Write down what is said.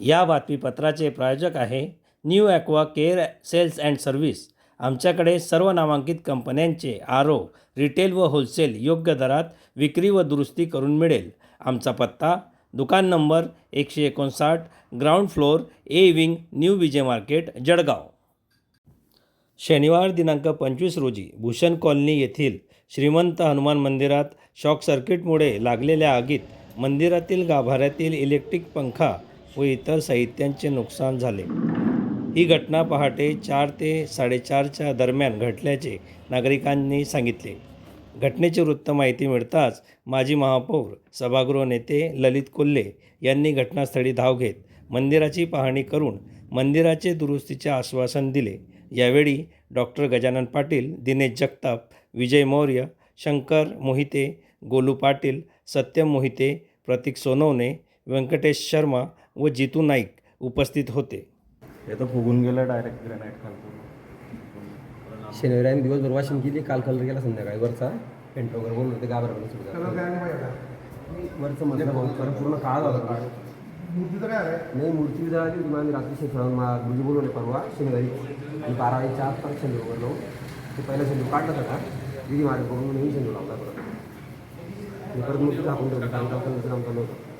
या बातमीपत्राचे प्रायोजक आहे new aqua care sales and service. आमच्याकडे सर्व नामांकित कंपन्यांचे आर ओ रिटेल व होलसेल योग्य दरात विक्री व दुरुस्ती करून मिळेल. आमचा पत्ता दुकान नंबर एकशे एकोणसाठ ground floor A wing new Vijay market Jalgaon. शनिवार दिनांक पंचवीस रोजी भूषण कॉलनी येथील श्रीमंत हनुमान मंदिरात शॉक सर्किटमुळे लागलेल्या आगीत मंदिरातील गाभाऱ्यातील इलेक्ट्रिक पंखा व इतर साहित्यांचे नुकसान झाले. ही घटना पहाटे चार ते साडेचारच्या दरम्यान घडल्याचे नागरिकांनी सांगितले. घटनेची वृत्त माहिती मिळताच माजी महापौर सभागृह नेते ललित कोल्हे यांनी घटनास्थळी धाव घेत मंदिराची पाहणी करून मंदिराचे दुरुस्तीचे आश्वासन दिले. यावेळी डॉक्टर गजानन पाटील दिनेश जगताप विजय मौर्य शंकर मोहिते गोलू पाटील सत्यम मोहिते प्रतीक सोनवणे व्यंकटेश शर्मा व जितू नाईक उपस्थित होते. हे तर फुगून गेलं डायरेक्ट ग्रॅनाईट खालून शनिवारी आम्ही दिवसभर वाशिंग केली काल कलर केला संध्याकाळी वरचा. पेंट वगैरे बोलून होते घाबरला सुरू झालं वरचं भाऊ कारण पूर्ण काळ झाला नाही मूर्ती जळाली होती मग आम्ही रात्री मा गुरुजी बोलवले परवा शनिवारी. आणि बारावीच्या आसपास शेंदूर वगैरे ते पहिला शेंदूर काढलाच होता दिदी माझ्या बघून म्हणून शेंदूर लावला परत. आणि परत मूर्ती टाकून ठेवली कारण टाकून काम चालू होतं